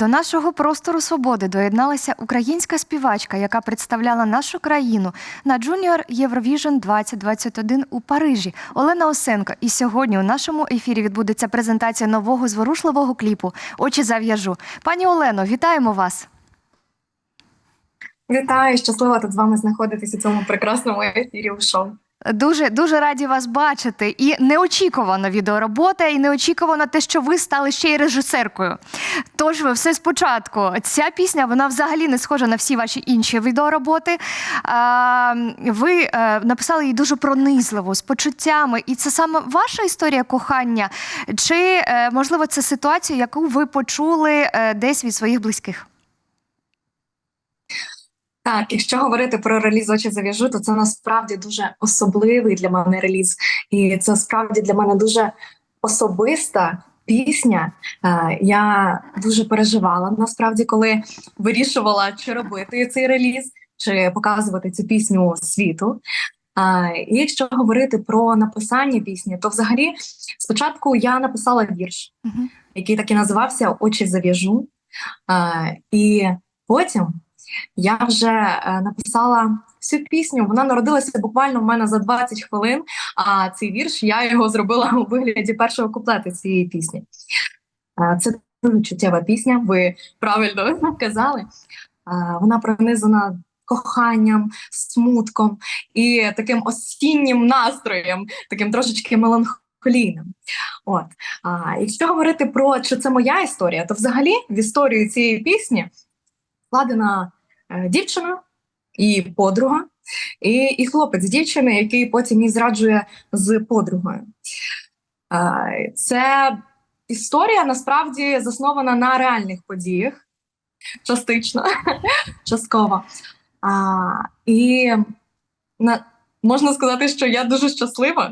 До нашого простору свободи доєдналася українська співачка, яка представляла нашу країну на Junior Eurovision 2021 у Парижі. Олена Осенко. І сьогодні у нашому ефірі відбудеться презентація нового зворушливого кліпу Очі зав'яжу. Пані Олено, вітаємо вас! Вітаю, щаслива тут з вами знаходитись у цьому прекрасному ефірі у шоу. Дуже дуже раді вас бачити. І неочікувано відеоробота, і неочікувано те, що ви стали ще й режисеркою. Тож ви все спочатку. Ця пісня вона взагалі не схожа на всі ваші інші відеороботи. А, ви е, написали її дуже пронизливо, з почуттями. І це саме ваша історія кохання? Чи е, можливо це ситуація, яку ви почули е, десь від своїх близьких? Так, якщо говорити про реліз очі зав'яжу, то це насправді дуже особливий для мене реліз, і це справді для мене дуже особиста пісня. Е, Я дуже переживала насправді, коли вирішувала, чи робити цей реліз, чи показувати цю пісню світу. І якщо говорити про написання пісні, то взагалі спочатку я написала вірш, який так і називався Очі зав'яжу. І потім я вже е, написала всю пісню. Вона народилася буквально в мене за 20 хвилин. А цей вірш я його зробила у вигляді першого куплету цієї пісні. Е, Це дуже чуттєва пісня. Ви правильно казали. Е, Вона пронизана коханням, смутком і таким осіннім настроєм, таким трошечки меланхолійним. От а якщо говорити про чи це моя історія, то взагалі в історію цієї пісні вкладена дівчина і подруга, і, і хлопець дівчини, який потім її зраджує з подругою. Е, Це історія насправді заснована на реальних подіях, частично, частково. А, І на, можна сказати, що я дуже щаслива,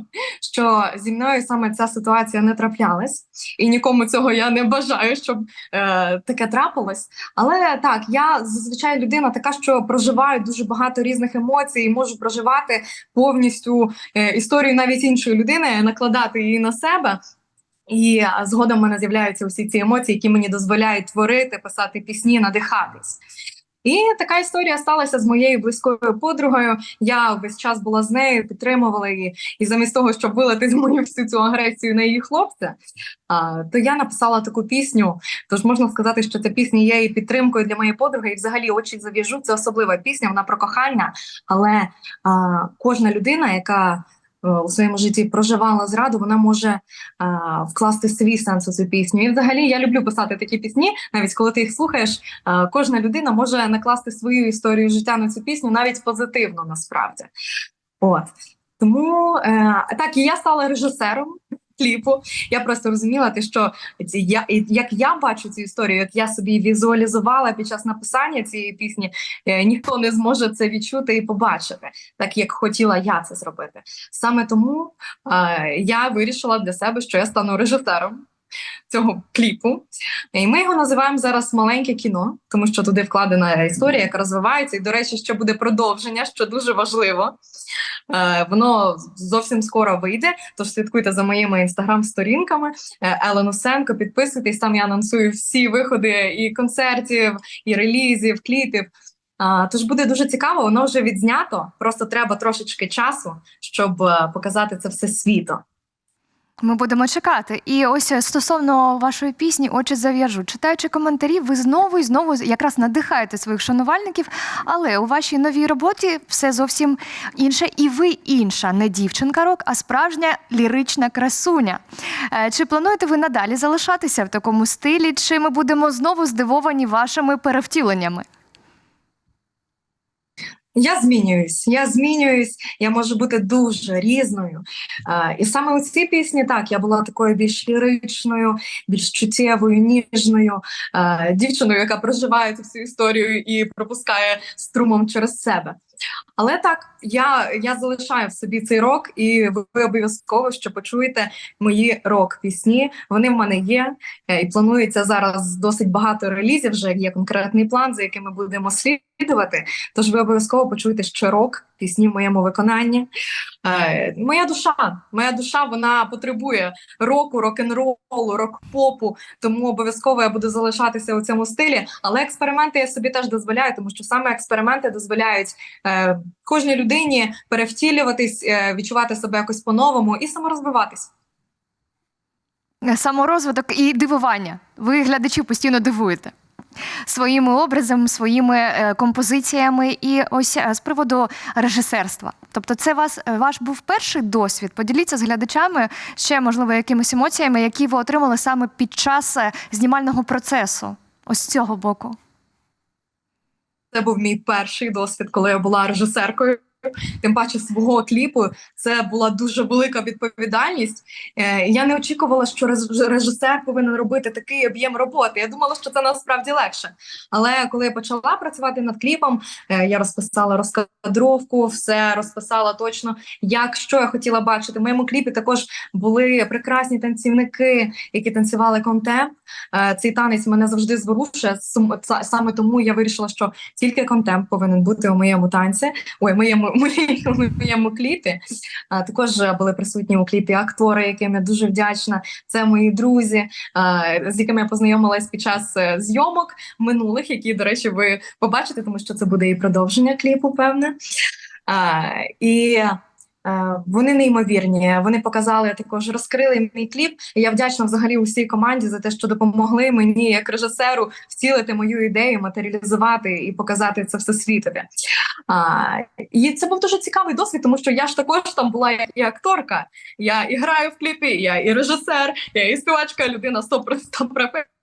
що зі мною саме ця ситуація не траплялась, і нікому цього я не бажаю, щоб е, таке трапилось. Але так, я зазвичай людина така, що проживаю дуже багато різних емоцій, і можу проживати повністю е, історію навіть іншої людини, накладати її на себе. І згодом в мене з'являються усі ці емоції, які мені дозволяють творити, писати пісні, надихатись. І така історія сталася з моєю близькою подругою. Я весь час була з нею, підтримувала її. І замість того, щоб вилити мою всю цю агресію на її хлопця, то я написала таку пісню. Тож можна сказати, що ця пісня є і підтримкою для моєї подруги. І взагалі очі зав'яжу. Це особлива пісня, вона про кохання. Але кожна людина, яка у своєму житті проживала зраду, вона може а, вкласти свій сенс у цю пісню. І взагалі я люблю писати такі пісні, навіть коли ти їх слухаєш, а, кожна людина може накласти свою історію життя на цю пісню, навіть позитивно насправді. От тому е, так і я стала режисером. Кліпу я просто розуміла, те, що ці- я як я бачу цю історію, як я собі візуалізувала під час написання цієї пісні, е, ніхто не зможе це відчути і побачити, так як хотіла я це зробити. Саме тому я вирішила для себе, що я стану режисером цього кліпу. І ми його називаємо зараз маленьке кіно, тому що туди вкладена історія, яка розвивається. І, до речі, ще буде продовження, що дуже важливо. Е, воно зовсім скоро вийде. Тож слідкуйте за моїми інстаграм-сторінками. Е, Елен Осенко, підписуйтесь. Там я анонсую всі виходи і концертів, і релізів, кліпів. Тож буде дуже цікаво, воно вже відзнято. Просто треба трошечки часу, щоб е, показати це все світу. Ми будемо чекати. І ось е, стосовно вашої пісні Очі зав'яжу. Читаючи коментарі, ви знову і знову якраз надихаєте своїх шанувальників. Але у вашій новій роботі все зовсім інше, і ви інша, не дівчинка рок, а справжня лірична красуня. Е, Чи плануєте ви надалі залишатися в такому стилі? Чи ми будемо знову здивовані вашими перевтіленнями? Я змінююсь, я змінююсь, я можу бути дуже різною. Е, і саме у цій пісні так я була такою більш ліричною, більш чуттєвою, ніжною е, дівчиною, яка проживає цю всю історію і пропускає струмом через себе. Але так, я, я залишаю в собі цей рок, і ви ви обов'язково що почуєте мої рок-пісні. Вони в мене є, е, і планується зараз досить багато релізів. Вже є конкретний план, за яким ми будемо слідувати. Відвідувати. Тож ви обов'язково почуєте ще рок пісні в моєму виконанні. Е, моя душа, моя душа вона потребує року, рок-н-ролу, рок-попу. Тому обов'язково я буду залишатися у цьому стилі. Але експерименти я собі теж дозволяю, тому що саме експерименти дозволяють е, кожній людині перевтілюватись, е, відчувати себе якось по-новому і саморозвиватись. Саморозвиток і дивування. Ви глядачів постійно дивуєте. Своїми образами, своїми е, композиціями, і ось е, з приводу режисерства. Тобто, це вас е, ваш був перший досвід. Поділіться з глядачами ще, можливо, якимись емоціями, які ви отримали саме під час знімального процесу. Ось з цього боку. Це був мій перший досвід, коли я була режисеркою. Тим паче свого кліпу це була дуже велика відповідальність. Е, я не очікувала, що режисер повинен робити такий об'єм роботи. Я думала, що це насправді легше. Але коли я почала працювати над кліпом, е, я розписала розкадровку, все розписала точно, як що я хотіла бачити. В моєму кліпі також були прекрасні танцівники, які танцювали контемп. Е, Цей танець мене завжди зворушує. Саме тому я вирішила, що тільки контемп повинен бути у моєму танці. Ой, моєму моєму, моєму кліпі. Також е, були присутні у кліпі актори, яким я дуже вдячна. Це мої друзі, з якими я познайомилась під час е, зйомок минулих, які, до речі, ви побачите, тому що це буде і продовження кліпу, певне. І е, вони неймовірні. Вони показали також, розкрили мій кліп. І я вдячна взагалі усій команді за те, що допомогли мені як режисеру втілити мою ідею, матеріалізувати і показати це все світові. А, і це був дуже цікавий досвід, тому що я ж також там була і акторка. Я і граю в кліпі, я і режисер, я і співачка, людина 100% професій.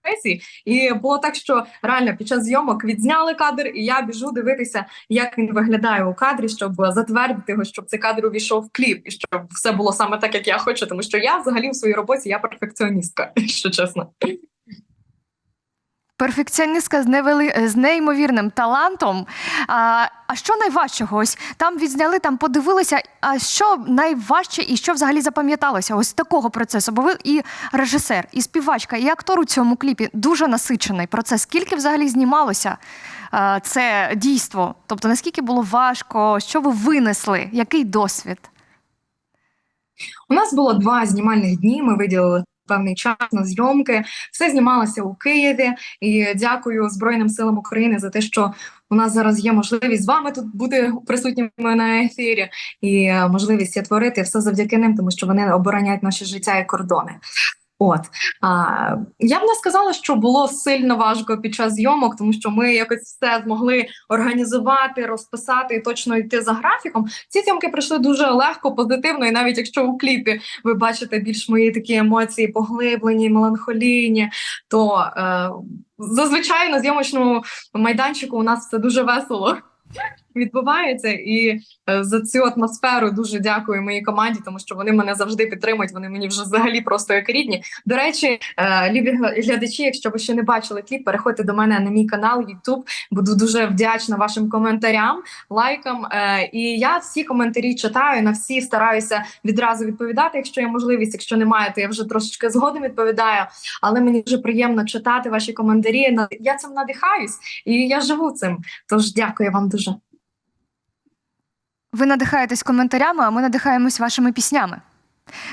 І було так, що реально під час зйомок відзняли кадр, і я біжу дивитися, як він виглядає у кадрі, щоб затвердити його, щоб цей кадр увійшов в кліп, і щоб все було саме так, як я хочу. Тому що я взагалі в своїй роботі я перфекціоністка, якщо чесно. Перфекціоністка з невели... з неймовірним талантом. А, а що найважчого? Ось там відзняли, там подивилися. А що найважче і що взагалі запам'яталося? Ось такого процесу. Бо ви і режисер, і співачка, і актор у цьому кліпі дуже насичений процес. Скільки взагалі знімалося а, це дійство? Тобто, наскільки було важко, що ви винесли? Який досвід? У нас було два знімальних дні. Ми виділили певний час на зйомки. Все знімалося у Києві. І дякую Збройним силам України за те, що у нас зараз є можливість з вами тут бути присутніми на ефірі, і е, можливість є творити все завдяки ним, тому що вони обороняють наші життя і кордони. От а, я б не сказала, що було сильно важко під час зйомок, тому що ми якось все змогли організувати, розписати і точно йти за графіком. Ці зйомки пройшли дуже легко, позитивно, і навіть якщо у кліпі ви бачите більш мої такі емоції поглиблені, меланхолійні, то е, зазвичай на зйомочному майданчику у нас все дуже весело. Відбувається і е, за цю атмосферу дуже дякую моїй команді, тому що вони мене завжди підтримують. Вони мені вже взагалі просто як рідні. До речі, е, любі глядачі, якщо ви ще не бачили кліп, переходьте до мене на мій канал YouTube. Буду дуже вдячна вашим коментарям, лайкам. Е, і я всі коментарі читаю, на всі стараюся відразу відповідати, якщо є можливість. Якщо немає, то я вже трошечки згодом відповідаю. Але мені дуже приємно читати ваші коментарі. Я цим надихаюсь і я живу цим. Тож дякую вам дуже. Ви надихаєтесь коментарями, а ми надихаємось вашими піснями.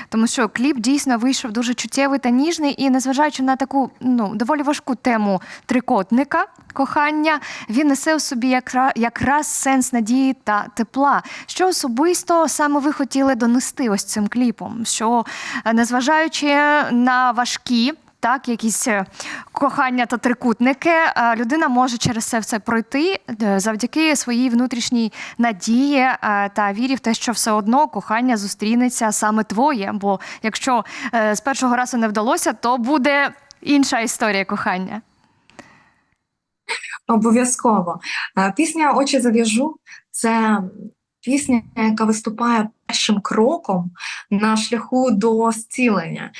Тому що кліп дійсно вийшов дуже чуттєвий та ніжний, і незважаючи на таку ну доволі важку тему трикотника кохання, він несе у собі якра, якраз сенс надії та тепла. Що особисто саме ви хотіли донести ось цим кліпом? Що е, незважаючи на важкі. Так, якісь е, кохання та трикутники, е, людина може через це все пройти е, завдяки своїй внутрішній надії та вірі в те, що все одно кохання зустрінеться саме твоє. Бо якщо з першого разу не вдалося, то буде інша історія кохання. Обов'язково. Пісня Очі зав'яжу це пісня, яка виступає першим кроком на шляху до зцілення.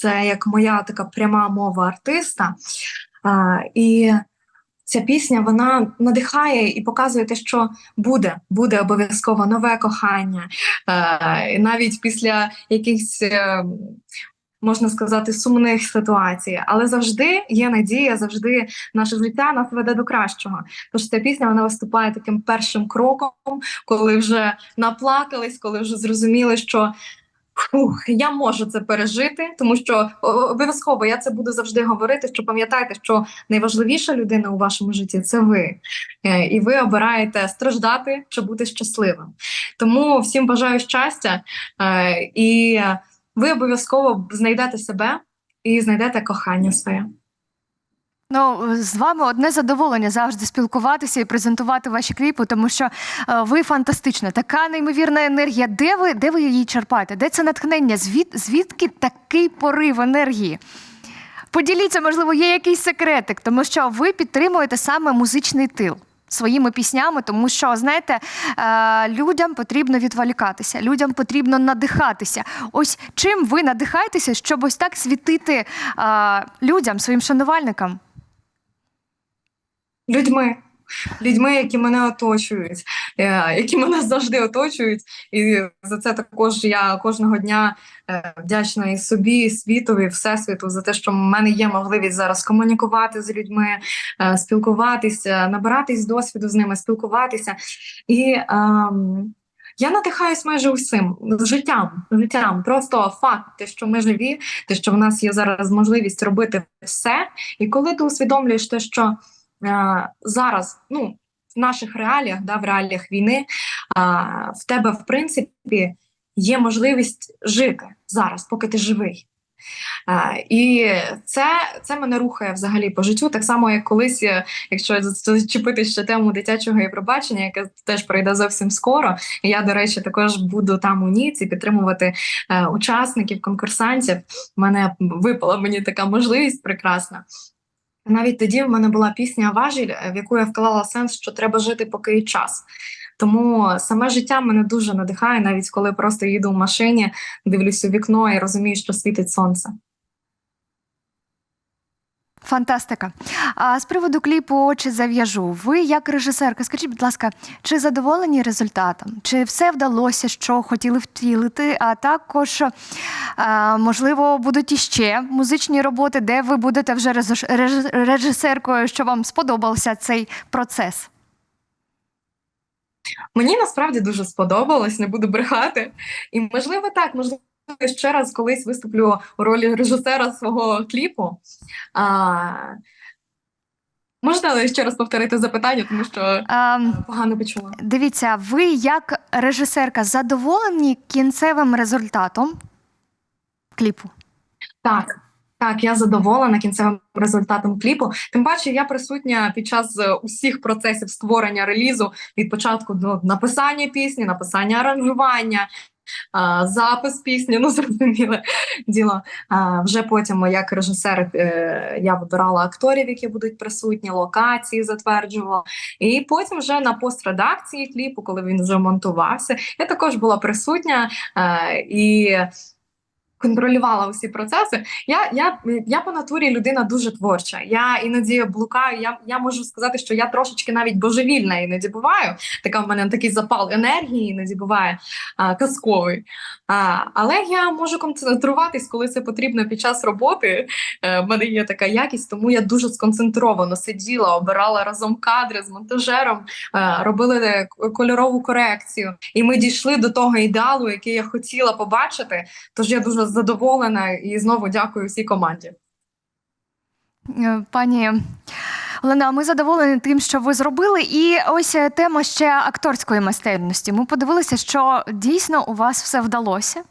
Це як моя така пряма мова артиста. А, І ця пісня вона надихає і показує те, що буде, буде обов'язково нове кохання. Е, і Навіть після якихось е, можна сказати, сумних ситуацій, але завжди є надія, завжди наше життя нас веде до кращого. Тож ця пісня вона виступає таким першим кроком, коли вже наплакались, коли вже зрозуміли, що. Фух, я можу це пережити, тому що обов'язково я це буду завжди говорити. Що пам'ятайте, що найважливіша людина у вашому житті це ви, Е, і ви обираєте страждати чи бути щасливим. Тому всім бажаю щастя, е, і ви обов'язково знайдете себе і знайдете кохання своє. Ну, з вами одне задоволення завжди спілкуватися і презентувати ваші кліпи, тому що е, ви фантастична, така неймовірна енергія. Де ви, де ви її черпаєте? Де це натхнення? Звід, звідки такий порив енергії? Поділіться, можливо, є якийсь секретик, тому що ви підтримуєте саме музичний тил. Своїми піснями, тому що знаєте, е, людям потрібно відволікатися, людям потрібно надихатися. Ось чим ви надихаєтеся, щоб ось так світити е, людям, своїм шанувальникам? Людьми, людьми, які мене оточують, е, які мене завжди оточують. І за це також я кожного дня е, вдячна і собі, і світові, і всесвіту за те, що в мене є можливість зараз комунікувати з людьми, е, спілкуватися, набиратись досвіду з ними, спілкуватися. І ем, я надихаюсь майже усім життям, життям. Просто факт, те, що ми живі, те, що в нас є зараз можливість робити все. І коли ти усвідомлюєш те, що зараз, ну, в наших реаліях, да, в реаліях війни, а, в тебе, в принципі, є можливість жити зараз, поки ти живий. А, і це, це мене рухає взагалі по життю, так само, як колись, е, якщо зачепити ще тему дитячого Євробачення, яке теж прийде зовсім скоро. Я, до речі, також буду там у Ніці підтримувати е, учасників, конкурсантів. Мене випала мені така можливість прекрасна. Навіть тоді в мене була пісня Важіль, в яку я вклала сенс, що треба жити, поки є час. Тому саме життя мене дуже надихає, навіть коли просто їду в машині, дивлюсь у вікно і розумію, що світить сонце. Фантастика. А з приводу кліпу Очі зав'яжу. Ви, як режисерка, скажіть, будь ласка, чи задоволені результатом? Чи все вдалося, що хотіли втілити? А також, можливо, будуть іще музичні роботи, де ви будете вже режисеркою, що вам сподобався цей процес? Мені насправді дуже сподобалось, не буду брехати. І можливо, так, можливо, ще раз колись виступлю у ролі режисера свого кліпу. А, можна ще раз повторити запитання, тому що А, погано почула. дивіться, ви як режисерка задоволені кінцевим результатом кліпу? Так, так, я задоволена кінцевим результатом кліпу. Тим паче, я присутня під час е, усіх процесів створення релізу від початку до написання пісні, написання аранжування. А, Запис пісні, ну зрозуміле діло. А, Вже потім, як режисер, е, я вибирала акторів, які будуть присутні, локації затверджувала. І потім, вже на постредакції кліпу, коли він вже монтувався, я також була присутня е, і контролювала усі процеси. Я, я, я по натурі людина дуже творча. Я іноді блукаю. Я, я можу сказати, що я трошечки навіть божевільна іноді буваю. Така в мене такий запал енергії, іноді буває а, казковий. А, але я можу концентруватись, коли це потрібно під час роботи. Е, в мене є така якість, тому я дуже сконцентровано сиділа, обирала разом кадри з монтажером, е, робили кольорову корекцію. І ми дійшли до того ідеалу, який я хотіла побачити. Тож я дуже задоволена і знову дякую всій команді. Е, Пані Олена, ми задоволені тим, що ви зробили. І ось е, тема ще акторської майстерності. Ми подивилися, що дійсно у вас все вдалося.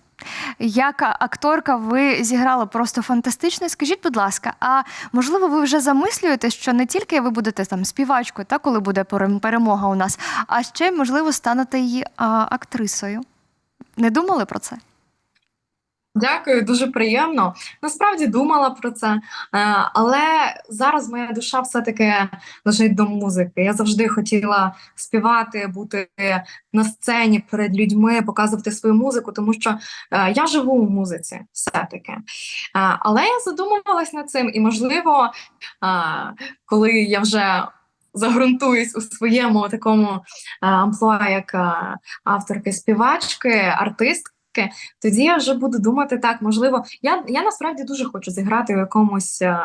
Як акторка, ви зіграли просто фантастично. Скажіть, будь ласка, а можливо, ви вже замислюєте, що не тільки ви будете там співачкою, та коли буде перемога у нас, а ще можливо станете і а, актрисою? Не думали про це? Дякую, дуже приємно. Насправді думала про це, е, але зараз моя душа все-таки лежить до музики. Я завжди хотіла співати, бути на сцені перед людьми, показувати свою музику, тому що е, я живу у музиці, все-таки. Е, Але я задумувалась над цим, і можливо, коли я вже загрунтуюсь у своєму такому амплуа, як авторки, співачки, артистки. Трошки, тоді я вже буду думати так, можливо, я, я насправді дуже хочу зіграти в якомусь е,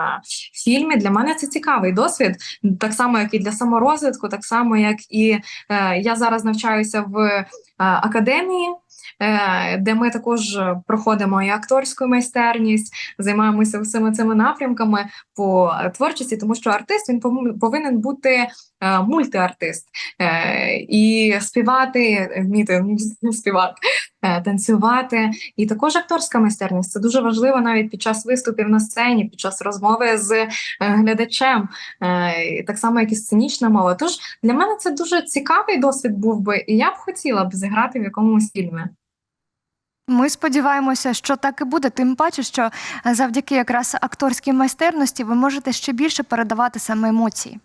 фільмі. Для мене це цікавий досвід, так само, як і для саморозвитку, так само, як і е, я зараз навчаюся в е, академії. е, Де ми також проходимо і акторську майстерність, займаємося всіми цими напрямками по творчості, тому що артист він пов- повинен бути мультиартист е, і співати, вміти співати, е, танцювати, і також акторська майстерність. Це дуже важливо навіть під час виступів на сцені, під час розмови з е, глядачем, е, так само, як і сценічна мова. Тож для мене це дуже цікавий досвід був би, і я б хотіла б зіграти в якомусь фільмі. Ми сподіваємося, що так і буде. Тим паче, що е, завдяки якраз акторській майстерності ви можете ще більше передавати саме емоції.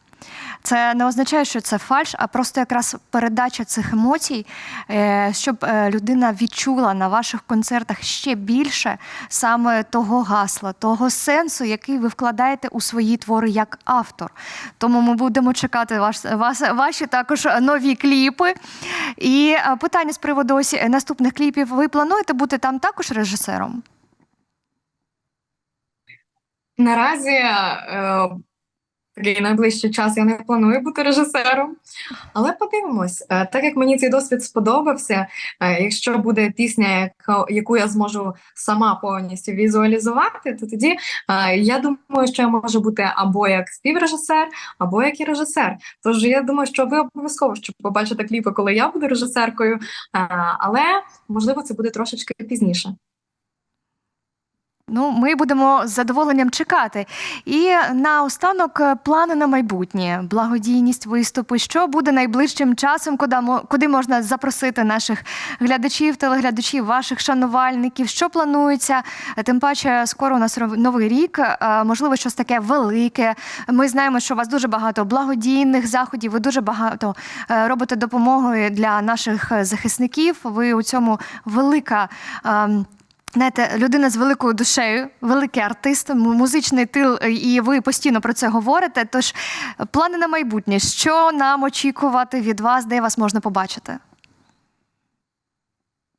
Це не означає, що це фальш, а просто якраз передача цих емоцій, е, щоб е, людина відчула на ваших концертах ще більше саме того гасла, того сенсу, який ви вкладаєте у свої твори як автор. Тому ми будемо чекати ваш, вас, ваші також нові кліпи. І е, питання з приводу ось наступних кліпів: ви плануєте бути там також режисером? Наразі е, такий найближчий час я не планую бути режисером, але подивимось. Е, так як мені цей досвід сподобався, е, якщо буде пісня, яку я зможу сама повністю візуалізувати, то тоді е, я думаю, що я можу бути або як співрежисер, або як і режисер. Тож я думаю, що ви обов'язково ще побачите кліпи, коли я буду режисеркою, але можливо це буде трошечки пізніше. Ну, ми будемо з задоволенням чекати. І наостанок е, плани на майбутнє, благодійність, виступи. Що буде найближчим часом, куди, можна запросити наших глядачів, телеглядачів, ваших шанувальників? Що планується? Тим паче, скоро у нас новий рік. е, Можливо, щось таке велике. Ми знаємо, що у вас дуже багато благодійних заходів. Ви дуже багато е, робите допомоги для наших захисників. Ви у цьому велика. Знаєте, людина з великою душею, великий артист, музичний тил, е, і ви постійно про це говорите. Тож е, плани на майбутнє, що нам очікувати від вас, де вас можна побачити?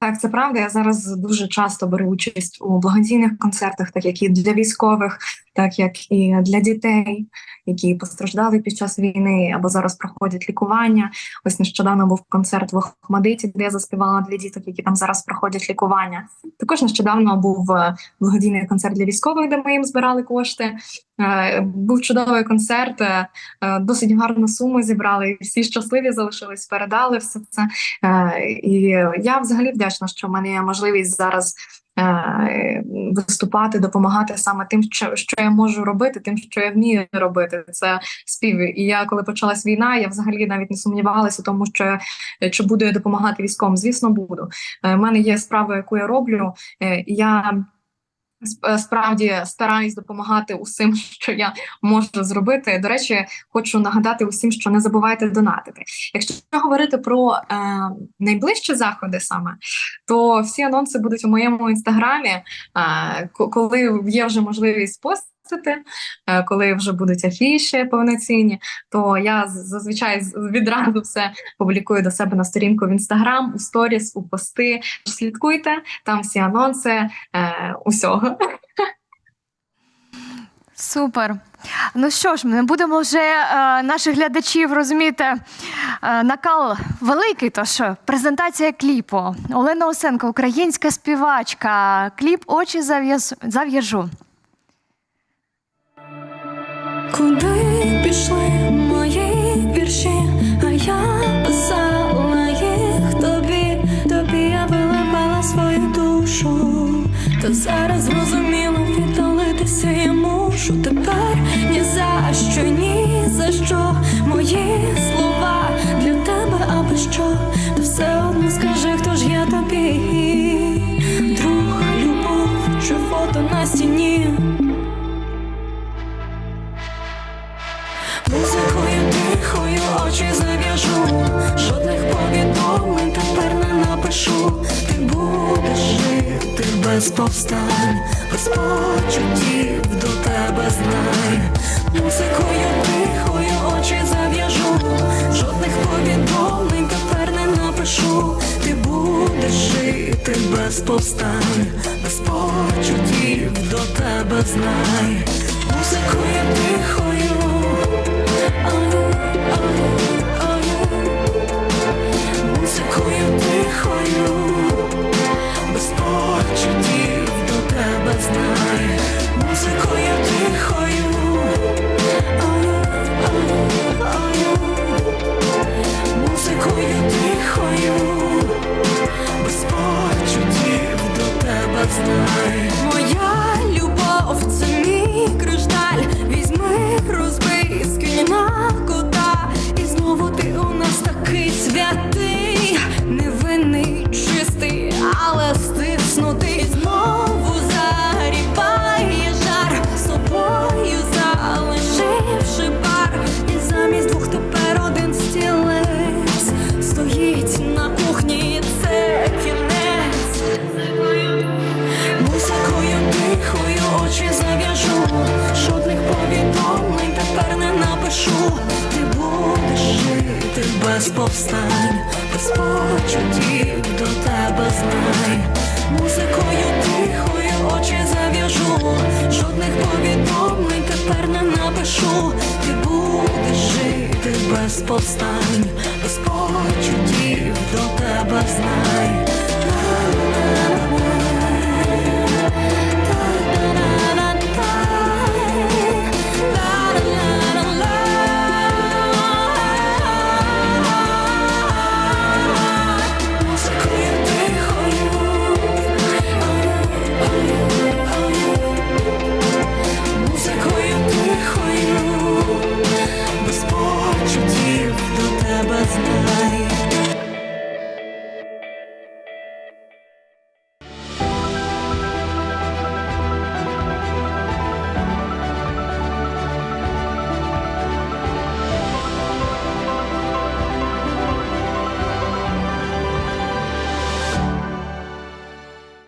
Так, це правда. Я зараз дуже часто беру участь у благодійних концертах, так як і для військових, так як і для дітей, які постраждали під час війни або зараз проходять лікування. Ось нещодавно був концерт в Охмадиті, де я заспівала для діток, які там зараз проходять лікування. Також нещодавно був е, благодійний концерт для військових, де ми їм збирали кошти. Е, Був чудовий концерт, е, досить гарну суму зібрали. Всі щасливі залишились, передали все це. І я взагалі вдячна, що в мене є можливість зараз е, виступати, допомагати саме тим, що, що я можу робити, тим, що я вмію робити. Це спів. І я, коли почалась війна, я взагалі навіть не сумнівалася, тому що е, чи буду я допомагати військовим. Звісно, буду. У мене є справа, яку я роблю, е, я. Е, Справді стараюсь допомагати усім, що я можу зробити. До речі, хочу нагадати усім, що не забувайте донатити. Якщо говорити про е, найближчі заходи саме, то всі анонси будуть у моєму інстаграмі, е, коли є вже можливість постити, е, коли вже будуть афіші повноцінні, то я зазвичай відразу все публікую до себе на сторінку в інстаграм, у сторіс, у пости. Слідкуйте, там всі анонси е, усього. Супер. Ну що ж, ми будемо вже е, наших глядачів розумієте, е, накал великий. Тож презентація кліпу. Олена Осенко, українська співачка. Кліп Очі зав'яжу. Куди пішли мої вірші, а я писала їх тобі, тобі я виливала свою душу, та зараз зрозуміло віддалитися я мушу. Тепер ні за що, ні за що. Мої слова для тебе, аби що, то все одно скажи, хто ж я тобі, друг, любов чи фото на стіні. пишу, ти будеш жити без повстань, без почуттів до тебе знай. Музикою тихою очі зав'яжу, жодних повідомлень тепер не напишу. Ти будеш жити без повстань, без почуттів до тебе знай. Музикою тихою. встань, без почуттів до тебе знай, музикою тихою очі зав'яжу, жодних повідомлень тепер не напишу, ти будеш жити без повстань, без почуттів до тебе знай.